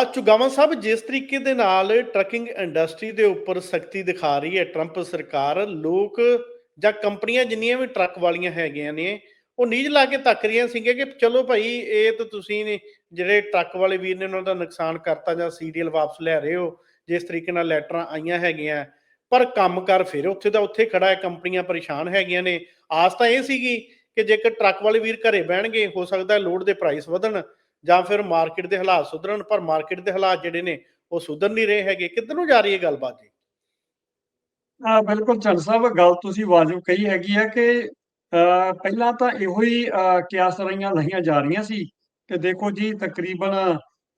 ਆ ਚੁਗਾਵਾਂ ਸਾਹਿਬ ਜਿਸ ਤਰੀਕੇ ਦੇ ਨਾਲ ਟਰੱਕਿੰਗ ਇੰਡਸਟਰੀ ਦੇ ਉੱਪਰ ਸਖਤੀ ਦਿਖਾ ਰਹੀ ਹੈ। ਟਰੰਪ ਸਰਕਾਰ, ਲੋਕ ਜਾਂ ਕੰਪਨੀਆਂ ਜਿੰਨੀਆਂ ਵੀ ਟਰੱਕ ਵਾਲੀਆਂ ਹੈਗੀਆਂ ਨੇ, ਉਹ ਨੀਜ ਲਾ ਕੇ ਤੱਕ ਰਹੀਆਂ ਸੀਗੀਆਂ ਕਿ ਚਲੋ ਭਾਈ, ਇਹ ਤਾਂ ਤੁਸੀਂ ਜਿਹੜੇ ਟਰੱਕ ਵਾਲੇ ਵੀਰ ਨੇ ਉਹਨਾਂ ਦਾ ਨੁਕਸਾਨ ਕਰਤਾ ਜਾਂ ਸੀਰੀਅਲ ਵਾਪਸ ਲੈ ਰਹੇ ਹੋ, ਜਿਸ ਤਰੀਕੇ ਨਾਲ ਲੈਟਰਾਂ ਆਈਆਂ ਹੈਗੀਆਂ। ਪਰ ਕੰਮ ਕਰ ਫਿਰ, ਉੱਥੇ ਦਾ ਉੱਥੇ ਖੜਾ ਹੈ, ਕੰਪਨੀਆਂ ਪਰੇਸ਼ਾਨ ਹੈਗੀਆਂ ਨੇ। ਆਸ ਤਾਂ ਇਹ ਸੀਗੀ ਕਿ ਜੇਕਰ ਟਰੱਕ ਵਾਲੇ ਵੀਰ ਘਰੇ ਬਹਿਣਗੇ, ਹੋ ਸਕਦਾ ਲੋਡ ਦੇ ਪ੍ਰਾਈਸ ਵਧਣ। ਜਾਂ ਫਿਰ ਮਾਰਕੀਟ ਦੇ ਹਾਲਾਤ ਸੁਧਰਨ ਪਰ ਮਾਰਕੀਟ ਦੇ ਹਾਲਾਤ ਜਿਹੜੇ ਨੇ ਉਹ ਸੁਧਰ ਨਹੀਂ ਰਹੇ ਹੈਗੇ। ਕਿੱਧਰ ਨੂੰ ਜਾ ਰਹੀ ਹੈ ਗੱਲਬਾਤ ਜੀ? ਆ ਬਿਲਕੁਲ ਚੰਦ ਸਾਹਿਬ ਗੱਲ ਤੁਸੀਂ ਵਾਜਬ ਕਹੀ ਹੈਗੀ ਆ ਕਿ ਪਹਿਲਾਂ ਤਾਂ ਇਹੋ ਹੀ ਕਿਆਸ ਰਹੀਆਂ ਲਹੀਆਂ ਜਾ ਰਹੀਆਂ ਸੀ ਕਿ ਦੇਖੋ ਜੀ ਤਕਰੀਬਨ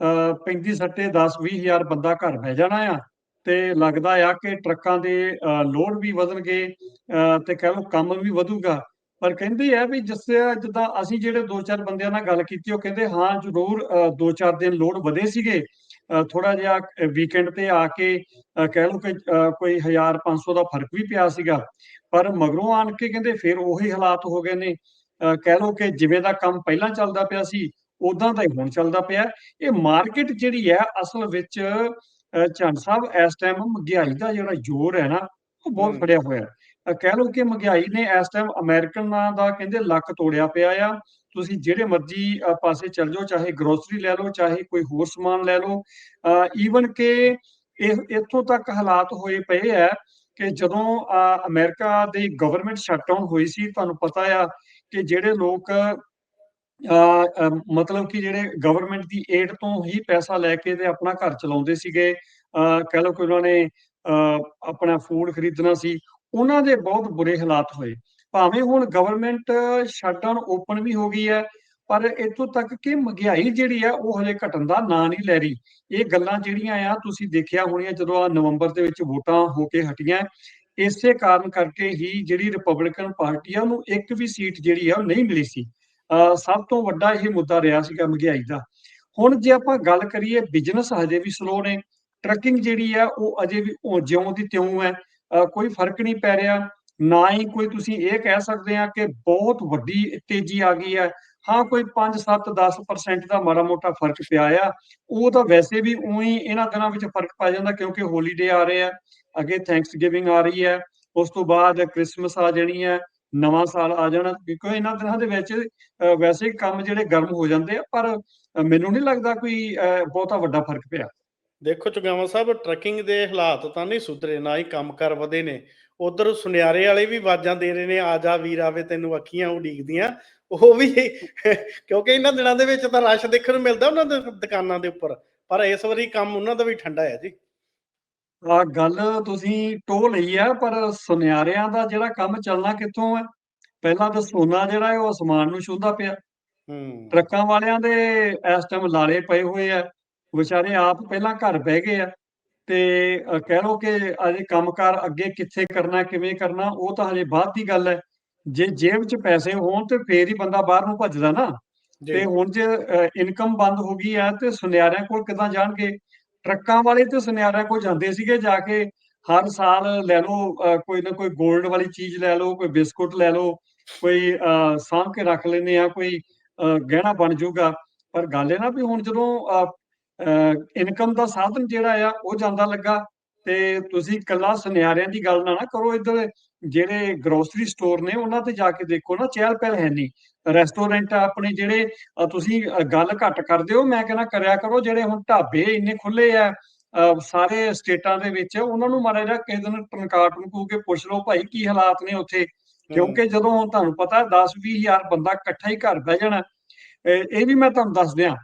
ਅ, 35 ਸੱਟੇ 10 20 ਹਜ਼ਾਰ ਬੰਦਾ ਘਰ ਬਹਿ ਜਾਣਾ ਆ ਤੇ ਲੱਗਦਾ ਆ ਕਿ ਟਰੱਕਾਂ ਦੇ ਅ, ਲੋਡ ਵੀ ਵਧਣਗੇ ਅ, ਤੇ ਕਹਿ ਲੋ ਕੰਮ ਵੀ ਵਧੂਗਾ। ਪਰ ਕਹਿੰਦੇ ਆ ਵੀ ਜਿਸ ਜਿੱਦਾਂ ਅਸੀਂ ਜਿਹੜੇ ਦੋ ਚਾਰ ਬੰਦਿਆਂ ਨਾਲ ਗੱਲ ਕੀਤੀ ਉਹ ਕਹਿੰਦੇ ਹਾਂ ਜ਼ਰੂਰ ਦੋ ਚਾਰ ਦਿਨ ਲੋਡ ਵਧੇ ਸੀਗੇ। ਥੋੜਾ ਜਿਹਾ ਵੀਕਐਂਡ ਤੇ ਆ ਕੇ ਕਹਿ ਲਓ ਕਿ ਕੋਈ 1000 500 ਦਾ ਫ਼ਰਕ ਵੀ ਪਿਆ ਸੀਗਾ। ਪਰ ਮਗਰੋਂ ਆਣ ਕੇ ਕਹਿੰਦੇ ਫਿਰ ਉਹੀ ਹਾਲਾਤ ਹੋ ਗਏ ਨੇ। ਕਹਿ ਲਓ ਕਿ ਜਿਵੇਂ ਦਾ ਕੰਮ ਪਹਿਲਾਂ ਚੱਲਦਾ ਪਿਆ ਸੀ ਉਦਾਂ ਦਾ ਹੀ ਹੁਣ ਚੱਲਦਾ ਪਿਆ। ਇਹ ਮਾਰਕੀਟ ਜਿਹੜੀ ਹੈ ਅਸਲ ਵਿੱਚ ਝੰਡ ਸਾਹਿਬ ਇਸ ਟਾਈਮ ਮਹਿੰਗਾਈ ਦਾ ਜਿਹੜਾ ਜ਼ੋਰ ਹੈ ਨਾ ਉਹ ਬਹੁਤ। ਫੜਿਆ ਹੋਇਆ। ਹੈ ਕਹਿ ਲਓ ਕਿ ਮਹਿੰਗਾਈ ਨੇ ਇਸ ਟਾਈਮ ਅਮਰੀਕਨਾਂ ਦਾ ਕਹਿੰਦੇ ਲੱਕ ਤੋੜਿਆ ਪਿਆ ਆ। ਤੁਸੀਂ ਜਿਹੜੇ ਮਰਜ਼ੀ ਪਾਸੇ ਚੱਲ ਜਾਓ ਚਾਹੇ ਗਰੋਸਰੀ ਲੈ ਲਓ ਚਾਹੇ ਕੋਈ ਹੋਰ ਸਮਾਨ ਲੈ ਲਓ। ਈਵਨ ਕਿ ਇਹ ਇੱਥੋਂ ਤੱਕ ਹਾਲਾਤ ਹੋਏ ਪਏ ਆ ਕਿ ਜਦੋਂ ਅ, ਅਮਰੀਕਾ ਦੀ ਗਵਰਨਮੈਂਟ ਸ਼ਟਡਾਊਨ ਹੋਈ ਸੀ ਤੁਹਾਨੂੰ ਪਤਾ ਆ ਕਿ ਜਿਹੜੇ ਲੋਕ ਅ, ਮਤਲਬ ਕਿ ਜਿਹੜੇ ਗਵਰਨਮੈਂਟ ਦੀ ਏਡ ਤੋਂ ਹੀ ਪੈਸਾ ਲੈ ਕੇ ਤੇ ਆਪਣਾ ਘਰ ਚਲਾਉਂਦੇ ਸੀਗੇ। ਅ, ਕਹਿ ਲਓ ਕਿ ਉਹਨਾਂ ਨੇ ਅ, ਆਪਣਾ ਫੂਡ ਖਰੀਦਣਾ ਸੀ। ਉਹਨਾਂ ਦੇ ਬਹੁਤ ਬੁਰੇ ਹਾਲਾਤ ਹੋਏ। ਭਾਵੇਂ ਹੁਣ ਗਵਰਨਮੈਂਟ ਸ਼ਟਡਾਊਨ ਓਪਨ ਵੀ ਹੋ ਗਈ ਹੈ, ਪਰ ਇੱਥੋਂ ਤੱਕ ਕਿ ਮਹਿੰਗਾਈ ਜਿਹੜੀ ਆ ਉਹ ਹਜੇ ਘਟਣ ਦਾ ਨਾਂ ਨਹੀਂ ਲੈ ਰਹੀ। ਇਹ ਗੱਲਾਂ ਜਿਹੜੀਆਂ ਆ, ਤੁਸੀਂ ਦੇਖਿਆ ਹੋਣੀਆਂ ਜਦੋਂ ਆ ਨਵੰਬਰ ਦੇ ਵਿੱਚ ਵੋਟਾਂ ਹੋ ਕੇ ਹਟੀਆਂ। ਇਸੇ ਕਾਰਨ ਕਰਕੇ ਹੀ ਜਿਹੜੀ ਰਿਪਬਲਿਕਨ ਪਾਰਟੀ ਆ, ਉਹਨੂੰ ਇੱਕ ਵੀ ਸੀਟ ਜਿਹੜੀ ਆ, ਉਹ ਨਹੀਂ ਮਿਲੀ ਸੀ। ਅਹ ਸਭ ਤੋਂ ਵੱਡਾ ਇਹ ਮੁੱਦਾ ਰਿਹਾ ਸੀਗਾ ਮਹਿੰਗਾਈ ਦਾ। ਹੁਣ ਜੇ ਆਪਾਂ ਗੱਲ ਕਰੀਏ ਬਿਜ਼ਨਸ ਹਜੇ ਵੀ ਸਲੋ ਨੇ। ਟਰੱਕਿੰਗ ਜਿਹੜੀ ਆ, ਉਹ ਅਜੇ ਵੀ ਉਹ ਜਿਉਂ ਦੀ ਤਿਉਂ ਹੈ। ਕੋਈ ਫ਼ਰਕ ਨਹੀਂ ਪੈ ਰਿਹਾ। ਨਾ ਹੀ ਕੋਈ ਤੁਸੀਂ ਇਹ ਕਹਿ ਸਕਦੇ ਆ ਕਿ ਬਹੁਤ ਵੱਡੀ ਤੇਜ਼ੀ ਆ ਗਈ ਹੈ। ਹਾਂ, ਕੋਈ 5 7 10% ਦਾ ਮਾੜਾ ਮੋਟਾ ਫ਼ਰਕ ਪਿਆ ਆ। ਉਹ ਤਾਂ ਵੈਸੇ ਵੀ ਉਹੀ ਇਹਨਾਂ ਦਿਨਾਂ ਵਿੱਚ ਫ਼ਰਕ ਪੈ ਜਾਂਦਾ ਕਿਉਂਕਿ ਹੋਲੀਡੇ ਆ ਰਹੇ ਆ। ਅੱਗੇ ਥੈਂਕਸ ਗਿਵਿੰਗ ਆ ਰਹੀ ਹੈ। ਉਸ ਤੋਂ ਬਾਅਦ ਕ੍ਰਿਸਮਸ ਆ ਜਾਣੀ ਹੈ। ਨਵਾਂ ਸਾਲ ਆ ਜਾਣਾ ਕਿਉਂਕਿ ਇਹਨਾਂ ਦਿਨਾਂ ਦੇ ਵਿੱਚ ਵੈਸੇ ਕੰਮ ਜਿਹੜੇ ਗਰਮ ਹੋ ਜਾਂਦੇ ਆ, ਪਰ ਮੈਨੂੰ ਨਹੀਂ ਲੱਗਦਾ ਕੋਈ ਬਹੁਤਾ ਵੱਡਾ ਫ਼ਰਕ ਪਿਆ। ਦੇਖੋ ਚੁਗਾਵਾਂ ਸਾਹਿਬ ਟਰੱਕਿੰਗ ਦੇ ਹਾਲਾਤ ਤਾਂ ਨਹੀਂ ਸੁਧਰੇ ਨਾ ਹੀ ਕੰਮਕਾਰ ਵਧੇ ਨੇ। ਉਧਰ ਸੁਨਿਆਰੇ ਵਾਲੇ ਵੀ ਆਵਾਜ਼ਾਂ ਦੇ ਰਹੇ ਨੇ ਆ ਜਾ ਵੀਰ ਆਵੇ ਤੈਨੂੰ ਅੱਖੀਆਂ ਉਡੀਕਦੀਆਂ। ਉਹ ਵੀ ਕਿਉਂਕਿ ਇਹਨਾਂ ਦਿਨਾਂ ਦੇ ਵਿੱਚ ਤਾਂ ਰਸ਼ ਦੇਖਣ ਨੂੰ ਮਿਲਦਾ ਉਹਨਾਂ ਦੇ ਦੁਕਾਨਾਂ ਦੇ ਉੱਪਰ ਪਰ ਇਸ ਵਾਰੀ ਕੰਮ ਉਹਨਾਂ ਦਾ ਵੀ ਠੰਡਾ ਹੈ ਜੀ। ਆ ਗੱਲ ਤੁਸੀਂ ਟੋ ਲਈ ਆ ਪਰ ਸੁਨਿਆਰਿਆਂ ਦਾ ਜਿਹੜਾ ਕੰਮ ਚੱਲਣਾ ਕਿੱਥੋਂ ਹੈ ਪਹਿਲਾਂ ਤਾਂ ਸੋਨਾ ਜਿਹੜਾ ਹੈ ਉਹ ਅਸਮਾਨ ਨੂੰ ਛੂੰਹਦਾ ਪਿਆ। ਹੂੰ। ਟਰੱਕਾਂ ਵਾਲਿਆਂ ਦੇ ਇਸ ਟਾਈਮ ਲਾਲੇ ਪਏ ਹੋਏ ਆ। ਵਿਚਾਰੇ ਆਪ ਪਹਿਲਾਂ ਘਰ ਬਹਿ ਗਏ ਆ ਤੇ ਕਹਿ ਲਓ ਕਿ ਅਜੇ ਕੰਮਕਾਰ ਅੱਗੇ ਕਿੱਥੇ ਕਰਨਾ ਕਿਵੇਂ ਕਰਨਾ ਉਹ ਤਾਂ ਹਜੇ ਬਾਅਦ ਦੀ ਗੱਲ ਹੈ। ਜੇ ਜੇਬ 'ਚ ਪੈਸੇ ਹੋਣ ਤੇ ਫੇਰ ਹੀ ਬੰਦਾ ਬਾਹਰ ਨੂੰ ਭੱਜਦਾ ਨਾ। ਤੇ ਹੁਣ ਜੇ ਇਨਕਮ ਬੰਦ ਹੋ ਗਈ ਹੈ ਤੇ ਸੁਨਿਆਰਿਆਂ ਕੋਲ ਕਿੱਦਾਂ ਜਾਣਗੇ? ਟਰੱਕਾਂ ਵਾਲੇ ਤੇ ਸੁਨਿਆਰਿਆਂ ਕੋਲ ਜਾਂਦੇ ਸੀਗੇ ਜਾ ਕੇ ਹਰ ਸਾਲ ਲੈ ਲਓ ਅ, ਕੋਈ ਨਾ ਕੋਈ 골ਡ ਵਾਲੀ ਚੀਜ਼ ਲੈ ਲਓ ਕੋਈ ਬਿਸਕੁਟ ਲੈ ਲਓ ਕੋਈ ਸਾਂਭ ਕੇ ਰੱਖ ਲੈਂਦੇ ਆ ਕੋਈ ਗਹਿਣਾ ਬਣ ਜਾਊਗਾ। ਪਰ ਗੱਲ ਇਹ ਨਾ ਵੀ ਹੁਣ ਜਦੋਂ ਇਨਕਮ ਦਾ ਸਾਧਨ ਜਿਹੜਾ ਆ ਉਹ ਜਾਂਦਾ ਲੱਗਾ। ਤੇ ਤੁਸੀਂ ਕੱਲਾ ਸੁਨਿਆਰਿਆਂ ਦੀ ਗੱਲ ਨਾ ਨਾ ਕਰੋ ਇੱਧਰ। ਜਿਹੜੇ ਗਰੋਸਰੀ ਸਟੋਰ ਨੇ ਉਹਨਾਂ ਤੇ ਜਾ ਕੇ ਦੇਖੋ ਨਾ ਚਹਿਲ ਪਹਿਲ ਹੈ ਨਹੀਂ। ਰੈਸਟੋਰੈਂਟ ਆਪਣੇ ਜਿਹੜੇ ਤੁਸੀਂ ਗੱਲ ਘੱਟ ਕਰਦੇ ਹੋ ਮੈਂ ਕਹਿੰਦਾ ਕਰਿਆ ਕਰੋ ਜਿਹੜੇ ਹੁਣ ਢਾਬੇ ਇੰਨੇ ਖੁੱਲੇ ਆ ਸਾਰੇ ਸਟੇਟਾਂ ਦੇ ਵਿੱਚ ਉਹਨਾਂ ਨੂੰ ਮਾੜਾ ਜਿਹਾ ਕਿਸੇ ਦਿਨ ਟਨਕਾਟ ਨੂੰ ਕੇ ਪੁੱਛ ਲਓ ਭਾਈ ਕੀ ਹਾਲਾਤ ਨੇ ਉੱਥੇ? ਕਿਉਂਕਿ ਜਦੋਂ ਤੁਹਾਨੂੰ ਪਤਾ 10 20 ਹਜ਼ਾਰ ਬੰਦਾ ਇਕੱਠਾ ਹੀ ਘਰ ਬਹਿ ਜਾਣਾ। ਇਹ ਵੀ ਮੈਂ ਤੁਹਾਨੂੰ ਦੱਸ ਦਿਆਂ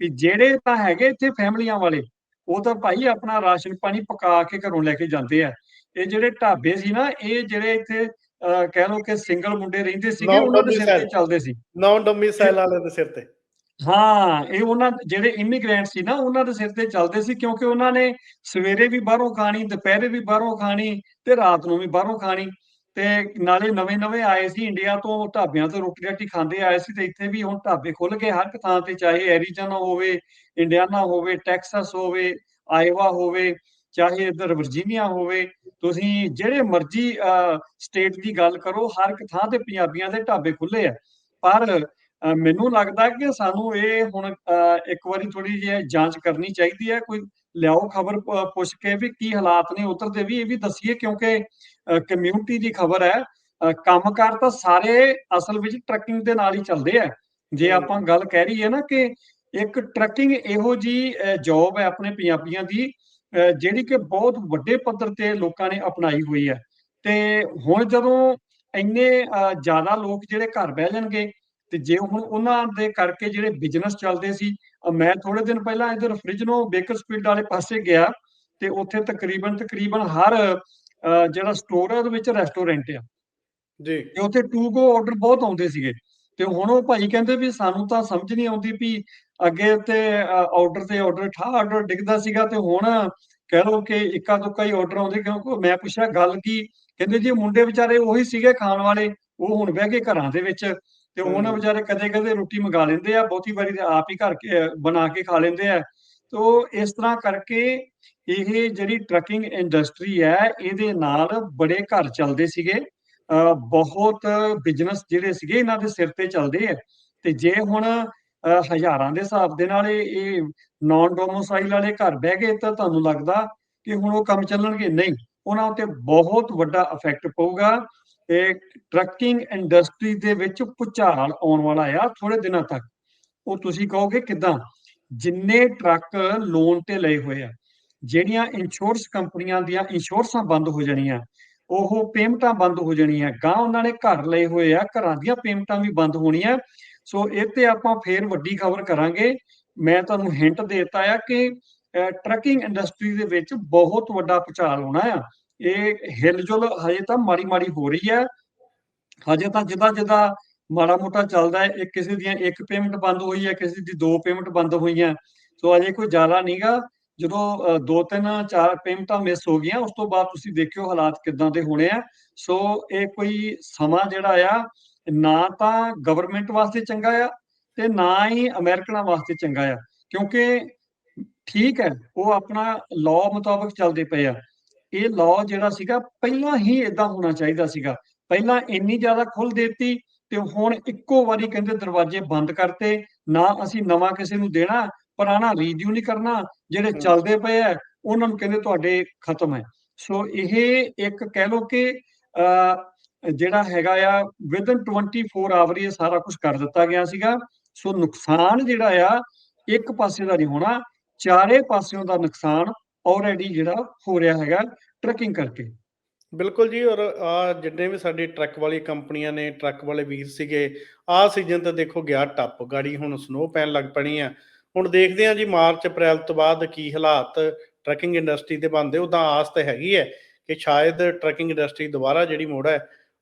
ਵੀ ਜਿਹੜੇ ਤਾਂ ਹੈਗੇ ਇੱਥੇ ਫੈਮਲੀਆਂ ਵਾਲੇ ਉਹ ਤਾਂ ਭਾਈ ਆਪਣਾ ਰਾਸ਼ਨ ਪਾਣੀ ਪਕਾ ਕੇ ਘਰੋਂ ਲੈ ਕੇ ਜਾਂਦੇ ਆ। ਇਹ ਜਿਹੜੇ ਢਾਬੇ ਸੀ ਨਾ ਇਹ ਜਿਹੜੇ ਇੱਥੇ ਕਹਿ ਲਓ ਕਿ ਸਿੰਗਲ ਮੁੰਡੇ ਰਹਿੰਦੇ ਸੀਗੇ ਨੌ ਉਹਨਾਂ ਦੇ ਸਿਰ ਤੇ। ਚੱਲਦੇ ਸੀ। ਨੌਨ ਡੋਮਿਸਾਈਲ ਵਾਲੇ ਦੇ ਸਿਰ ਤੇ। ਹਾਂ ਇਹ ਉਹਨਾਂ ਜਿਹੜੇ ਇਮੀਗ੍ਰੈਂਟ ਸੀ ਨਾ ਉਹਨਾਂ ਦੇ ਸਿਰ ਤੇ ਚੱਲਦੇ ਸੀ ਕਿਉਂਕਿ ਉਹਨਾਂ ਨੇ ਸਵੇਰੇ ਵੀ ਬਾਹਰੋਂ ਖਾਣੀ ਦੁਪਹਿਰੇ ਵੀ ਬਾਹਰੋਂ ਖਾਣੀ ਤੇ ਰਾਤ ਨੂੰ ਵੀ ਬਾਹਰੋਂ ਖਾਣੀ। ਤੇ ਨਾਲੇ ਨਵੇਂ-ਨਵੇਂ ਆਏ ਸੀ ਇੰਡੀਆ ਤੋਂ, ਢਾਬਿਆਂ ਤੋਂ ਰੋਟੀ ਰਾਟੀ ਖਾਂਦੇ ਆਏ ਸੀ ਤੇ ਇੱਥੇ ਵੀ ਹੁਣ ਢਾਬੇ ਖੁੱਲ ਗਏ ਹਰ ਇੱਕ ਥਾਂ ਤੇ, ਚਾਹੇ ਐਰੀਜ਼ੋਨਾ ਹੋਵੇ ਇੰਡੀਆਨਾ ਹੋਵੇ ਟੈਕਸਸ ਹੋਵੇ ਆਇਵਾ ਹੋਵੇ, ਚਾਹੇ ਇੱਧਰ ਵਰਜੀਨੀਆ ਹੋਵੇ, ਤੁਸੀਂ ਜਿਹੜੇ ਮਰਜ਼ੀ ਸਟੇਟ ਦੀ ਗੱਲ ਕਰੋ, ਹਰ ਇੱਕ ਥਾਂ ਤੇ ਪੰਜਾਬੀਆਂ ਦੇ ਢਾਬੇ ਖੁੱਲੇ ਆ। ਪਰ ਮੈਨੂੰ ਲੱਗਦਾ ਕਿ ਸਾਨੂੰ ਇਹ ਹੁਣ ਇੱਕ ਵਾਰੀ ਥੋੜੀ ਜਿਹੀ ਜਾਂਚ ਕਰਨੀ ਚਾਹੀਦੀ ਹੈ ਕੋਈ ਲਿਆਓ ਖਬਰ ਪੁੱਛ ਕੇ ਵੀ ਕੀ ਹਾਲਾਤ ਨੇ ਉੱਧਰ ਦੇ ਵੀ ਇਹ ਵੀ ਦੱਸੀਏ ਕਿਉਂਕਿ ਕਮਿਊਨਿਟੀ ਦੀ ਖਬਰ ਹੈ ਕੰਮਕਾਰ ਤਾਂ ਸਾਰੇ ਅਸਲ ਵਿੱਚ ਟਰੱਕਿੰਗ ਦੇ ਨਾਲ ਹੀ ਚੱਲਦੇ ਆ ਜੇ। ਆਪਾਂ ਗੱਲ ਕਹਿ ਰਹੀ ਹੈ ਨਾ ਕਿ ਇੱਕ ਟਰੱਕਿੰਗ ਇਹੋ ਜੀ ਜੌਬ ਹੈ ਆਪਣੇ ਪੰਜਾਬੀਆਂ ਦੀ ਜਿਹੜੀ ਕਿ ਬਹੁਤ ਵੱਡੇ ਪੱਧਰ ਤੇ ਲੋਕਾਂ ਨੇ ਅਪਣਾਈ ਹੋਈ ਹੈ ਤੇ ਹੁਣ ਜਦੋਂ ਇੰਨੇ ਜ਼ਿਆਦਾ ਲੋਕ ਜਿਹੜੇ ਘਰ ਬਹਿ ਜਾਣਗੇ ਤੇ ਜੇ ਹੁਣ ਉਹਨਾਂ ਦੇ ਕਰਕੇ ਜਿਹੜੇ ਬਿਜ਼ਨਸ ਚੱਲਦੇ ਸੀ ਮੈਂ ਥੋੜੇ ਦਿਨ ਪਹਿਲਾਂ ਇਧਰ ਫ੍ਰਿਜਨੋ ਬੇਕਰਸਫੀਲਡ ਵਾਲੇ ਪਾਸੇ ਗਿਆ ਤੇ ਉੱਥੇ ਤਕਰੀਬਨ ਤਕਰੀਬਨ ਹਰ ਜਿਹੜਾ ਸਟੋਰ ਹੈ ਉਹਦੇ ਵਿੱਚ ਰੈਸਟੋਰੈਂਟ ਆ। ਜੀ। ਤੇ ਉੱਥੇ ਟੂ ਗੋ ਆਰਡਰ ਬਹੁਤ ਆਉਂਦੇ ਸੀਗੇ। ਤੇ ਹੁਣ ਉਹ ਭਾਈ ਕਹਿੰਦੇ ਵੀ ਸਾਨੂੰ ਤਾਂ ਸਮਝ ਨਹੀਂ ਆਉਂਦੀ ਵੀ ਅੱਗੇ ਤੇ ਆਰਡਰ ਤੇ ਆਰਡਰ ਠਾ ਆਰਡਰ ਡਿੱਗਦਾ ਸੀਗਾ ਤੇ ਹੁਣ ਕਹਿ ਲਓ ਕਿ ਇੱਕਾ ਦੁੱਕਾ ਹੀ ਆਰਡਰ ਆਉਂਦੇ ਕਿਉਂਕਿ ਮੈਂ ਪੁੱਛਿਆ ਗੱਲ ਕੀ? ਕਹਿੰਦੇ ਜੀ ਮੁੰਡੇ ਵਿਚਾਰੇ ਉਹੀ ਸੀਗੇ ਖਾਣ ਵਾਲੇ ਉਹ ਹੁਣ ਬਹਿ ਕੇ ਘਰਾਂ ਦੇ ਵਿੱਚ। ਤੇ ਉਹਨਾਂ। ਵਿਚਾਰੇ ਕਦੇ ਕਦੇ ਰੋਟੀ ਮੰਗਾ ਲੈਂਦੇ ਆ ਬਹੁਤੀ ਵਾਰੀ ਤੇ ਆਪ ਹੀ ਘਰ ਕੇ ਬਣਾ ਕੇ ਖਾ ਲੈਂਦੇ ਆ। ਤੋ ਇਸ ਤਰ੍ਹਾਂ ਕਰਕੇ ਇਹ ਜਿਹੜੀ ਟਰੱਕਿੰਗ ਇੰਡਸਟਰੀ ਹੈ ਇਹਦੇ ਨਾਲ ਬੜੇ ਘਰ ਚੱਲਦੇ ਸੀਗੇ। ਬਹੁਤ ਬਿਜ਼ਨਸ ਜਿਹੜੇ ਸੀਗੇ ਇਹਨਾਂ ਦੇ ਸਿਰ ਤੇ ਚੱਲਦੇ ਆ। ਤੇ ਜੇ ਹੁਣ ਹਜ਼ਾਰਾਂ ਦੇ ਹਿਸਾਬ ਦੇ ਨਾਲ ਇਹ ਨਾਨ ਡੋਮੋਸਾਈਲ ਵਾਲੇ ਘਰ ਬਹਿ ਗਏ ਤਾਂ ਤੁਹਾਨੂੰ ਲੱਗਦਾ ਕਿ ਹੁਣ ਉਹ ਕੰਮ ਚੱਲਣਗੇ? ਨਹੀਂ ਉਹਨਾਂ ਉੱਤੇ ਬਹੁਤ ਵੱਡਾ ਇਫੈਕਟ ਪਊਗਾ। ਇਹ ਟਰੱਕਿੰਗ ਇੰਡਸਟਰੀ ਦੇ ਵਿੱਚ ਭੁਚਾਲ ਆਉਣ ਵਾਲਾ ਆ ਥੋੜੇ ਦਿਨਾਂ ਤੱਕ। ਉਹ ਤੁਸੀਂ ਕਹੋਗੇ ਕਿਦਾਂ? ਜਿੰਨੇ ਟਰੱਕ ਲੋਨ ਤੇ ਲਏ ਹੋਏ ਆ, ਜਿਹੜੀਆਂ ਇੰਸ਼ੋਰੈਂਸ ਕੰਪਨੀਆਂ ਦੀਆਂ ਇੰਸ਼ੋਰੈਂਸਾਂ ਬੰਦ ਹੋ ਜਾਣੀਆਂ, ਉਹ ਪੇਮੈਂਟਾਂ ਬੰਦ ਹੋ ਜਾਣੀਆਂ ਗਾਂ ਉਹਨਾਂ ਨੇ ਘਰ ਲਏ ਹੋਏ ਆ, ਘਰਾਂ ਦੀਆਂ ਪੇਮੈਂਟਾਂ ਵੀ ਬੰਦ ਹੋਣੀਆਂ। ਸੋ ਇਹ ਤੇ ਆਪਾਂ ਫੇਰ ਵੱਡੀ ਖਬਰ ਕਰਾਂਗੇ। ਮੈਂ ਤੁਹਾਨੂੰ ਹਿੰਟ ਦੇਤਾ ਆ ਕਿ ਟਰੱਕਿੰਗ ਇੰਡਸਟਰੀ ਦੇ ਵਿੱਚ ਬਹੁਤ ਵੱਡਾ ਭੁਚਾਲ ਹੋਣਾ ਆ। ਇਹ ਹਿਲਜੁਲ ਹਜੇ ਤਾਂ ਮਾੜੀ ਮਾੜੀ ਹੋ ਰਹੀ ਹੈ। ਹਜੇ ਤਾਂ ਜਿੱਦਾਂ ਜਿੱਦਾਂ ਮਾੜਾ ਮੋਟਾ ਚੱਲਦਾ ਹੈ, ਇੱਕ ਕਿਸੇ ਦੀਆਂ ਇੱਕ ਪੇਮੈਂਟ ਬੰਦ ਹੋਈ ਹੈ, ਕਿਸੇ ਦੀ ਦੋ ਪੇਮੈਂਟ ਬੰਦ ਹੋਈਆਂ। ਸੋ ਅਜੇ ਕੋਈ ਜ਼ਿਆਦਾ ਨਹੀਂਗਾ ਜਦੋਂ ਦੋ ਤਿੰਨ ਚਾਰ ਪੇਮੈਂਟਾਂ ਮਿਸ ਹੋ ਗਈਆਂ, ਉਸ ਤੋਂ ਬਾਅਦ ਤੁਸੀਂ ਦੇਖਿਓ ਹਾਲਾਤ ਕਿੱਦਾਂ ਦੇ ਹੋਣੇ ਆ। ਸੋ ਇਹ ਕੋਈ ਸਮਾਂ ਜਿਹੜਾ ਆ, ਨਾ ਤਾਂ ਗਵਰਨਮੈਂਟ ਵਾਸਤੇ ਚੰਗਾ ਆ ਤੇ ਨਾ ਹੀ ਅਮਰੀਕਨਾਂ ਵਾਸਤੇ ਚੰਗਾ ਆ। ਕਿਉਂਕਿ ਠੀਕ ਹੈ, ਉਹ ਆਪਣਾ ਲਾਅ ਮੁਤਾਬਕ ਚੱਲਦੇ ਪਏ ਆ। ਇਹ ਲਾਅ ਜਿਹੜਾ ਸੀਗਾ ਪਹਿਲਾਂ ਹੀ ਇਦਾਂ ਹੋਣਾ ਚਾਹੀਦਾ ਸੀਗਾ। ਪਹਿਲਾਂ ਇੰਨੀ ਜ਼ਿਆਦਾ ਖੁੱਲ ਦਿੱਤੀ ਤੇ ਹੁਣ ਇੱਕੋ ਵਾਰੀ ਕਹਿੰਦੇ ਦਰਵਾਜ਼ੇ ਬੰਦ ਕਰਤੇ ਨਾ ਅਸੀਂ ਨਵਾਂ ਕਿਸੇ ਨੂੰ ਦੇਣਾ ਪੁਰਾਣਾ ਰੀਡਿਊ ਨਹੀਂ ਕਰਨਾ ਜਿਹੜੇ। ਚੱਲਦੇ ਪਏ ਆ ਉਹਨਾਂ ਨੂੰ ਕਹਿੰਦੇ ਤੁਹਾਡੇ ਖਤਮ ਹੈ। ਸੋ ਇਹ ਇੱਕ ਕਹਿ ਲਓ ਕਿ ਜਿਹੜਾ ਹੈਗਾ ਆ ਵਿਦਨ 24 ਆਵਰ ਇਹ ਸਾਰਾ ਕੁਝ ਕਰ ਦਿੱਤਾ ਗਿਆ ਸੀਗਾ। ਸੋ ਨੁਕਸਾਨ ਜਿਹੜਾ ਆ ਇੱਕ ਪਾਸੇ ਦਾ ਨਹੀਂ ਹੋਣਾ ਚਾਰੇ ਪਾਸਿਓਂ ਦਾ ਨੁਕਸਾਨ ਆਲਰੇਡੀ ਜਿਹੜਾ ਹੋ ਰਿਹਾ ਹੈਗਾ ਟਰੱਕਿੰਗ ਕਰਕੇ। ਬਿਲਕੁਲ ਜੀ ਔਰ ਆ ਜਿੰਨੇ ਵੀ ਸਾਡੇ ਟਰੱਕ ਵਾਲੀ ਕੰਪਨੀਆਂ ਨੇ ਟਰੱਕ ਵਾਲੇ ਵੀਰ ਸੀਗੇ ਆ ਸੀਜ਼ਨ ਤਾਂ ਦੇਖੋ ਗਿਆ ਟੱਪ ਗਾੜੀ ਹੁਣ ਸਨੋ ਪੈਣ ਲੱਗ ਪਣੀ ਆ। ਹੁਣ ਦੇਖਦੇ ਆ ਜੀ ਮਾਰਚ ਅਪ੍ਰੈਲ ਤੋਂ ਬਾਅਦ ਕੀ ਹਾਲਾਤ ਟਰੱਕਿੰਗ ਇੰਡਸਟਰੀ ਦੇ ਬਣਦੇ ਉਦਾਂ ਆਸ ਤਾਂ ਹੈਗੀ ਹੈ ਕਿ ਸ਼ਾਇਦ ਟਰੱਕਿੰਗ ਇੰਡਸਟਰੀ ਦੁਬਾਰਾ ਜਿਹੜੀ ਮੋੜ ਹੈ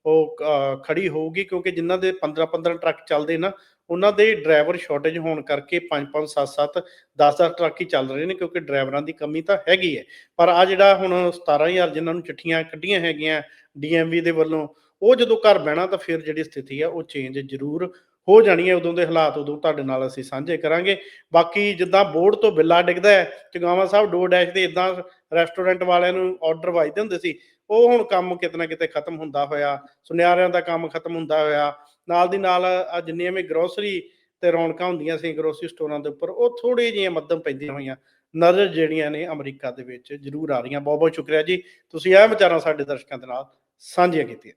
ਉਹ ਅ, ਖੜੀ ਹੋਊਗੀ ਕਿਉਂਕਿ ਜਿਨ੍ਹਾਂ ਦੇ 15 15 ਟਰੱਕ ਚੱਲਦੇ ਨਾ ਉਹਨਾਂ ਦੇ ਡਰਾਈਵਰ ਸ਼ਾਰਟੇਜ ਹੋਣ ਕਰਕੇ 5 5 7 7 10 10 ਟਰੱਕ ਹੀ ਚੱਲ ਰਹੇ ਨੇ ਕਿਉਂਕਿ ਡਰਾਈਵਰਾਂ ਦੀ ਕਮੀ ਤਾਂ ਹੈਗੀ ਹੈ। ਪਰ ਆ ਜਿਹੜਾ ਹੁਣ 17000 ਜਿਨ੍ਹਾਂ ਨੂੰ ਚਿੱਠੀਆਂ ਕੱਢੀਆਂ ਹੈਗੀਆਂ ਡੀਐਮਵੀ ਦੇ ਵੱਲੋਂ, ਉਹ ਜਦੋਂ ਘਰ ਬਹਿਣਾ ਤਾਂ ਫਿਰ ਜਿਹੜੀ ਸਥਿਤੀ ਆ ਉਹ ਚੇਂਜ ਜ਼ਰੂਰ ਹੋ ਜਾਣੀ ਹੈ। ਉਦੋਂ ਦੇ ਹਾਲਾਤ ਉਦੋਂ ਤੁਹਾਡੇ ਨਾਲ ਅਸੀਂ ਸਾਂਝੇ ਕਰਾਂਗੇ। ਬਾਕੀ ਜਿੱਦਾਂ ਬੋਰਡ ਤੋਂ ਬਿੱਲਾ ਡਿੱਗਦਾ ਹੈ, ਚਗਾਵਾ ਸਾਹਿਬ ਡੋ ਡੈਸ਼ ਦੇ ਇਦਾਂ ਰੈਸਟੋਰੈਂਟ ਵਾਲਿਆਂ ਨੂੰ ਆਰਡਰ ਵੱਜਦੇ ਹੁੰਦੇ ਸੀ, ਉਹ ਹੁਣ ਕੰਮ ਕਿਤੇ ਨਾ ਕਿਤੇ ਖਤਮ ਹੁੰਦਾ ਹੋਇਆ, ਸੁਨਿਆਰਿਆਂ ਦਾ ਕੰਮ ਖਤਮ ਹੁੰਦਾ ਹੋਇਆ ਨਾਲ ਦੀ ਨਾਲ ਆ ਜਿੰਨੀਆਂ ਵੀ ਗਰੋਸਰੀ ਤੇ ਰੌਣਕਾਂ ਹੁੰਦੀਆਂ ਸੀ ਗਰੋਸਰੀ ਸਟੋਰਾਂ ਦੇ ਉੱਪਰ, ਉਹ ਥੋੜੀ ਜਿਹੀਆਂ ਮੱਧਮ ਪੈਂਦੀਆਂ ਹੋਈਆਂ। ਨਜ਼ਰ ਜਿਹੜੀਆਂ ਨੇ ਅਮਰੀਕਾ ਦੇ ਵਿੱਚ ਜ਼ਰੂਰ ਆ ਰਹੀਆਂ। ਬਹੁਤ ਬਹੁਤ ਸ਼ੁਕਰੀਆ ਜੀ। ਤੁਸੀਂ ਇਹ ਵਿਚਾਰਾਂ ਸਾਡੇ ਦਰਸ਼ਕਾਂ ਦੇ ਨਾਲ ਸਾਂਝੀਆਂ ਕੀਤੀਆਂ।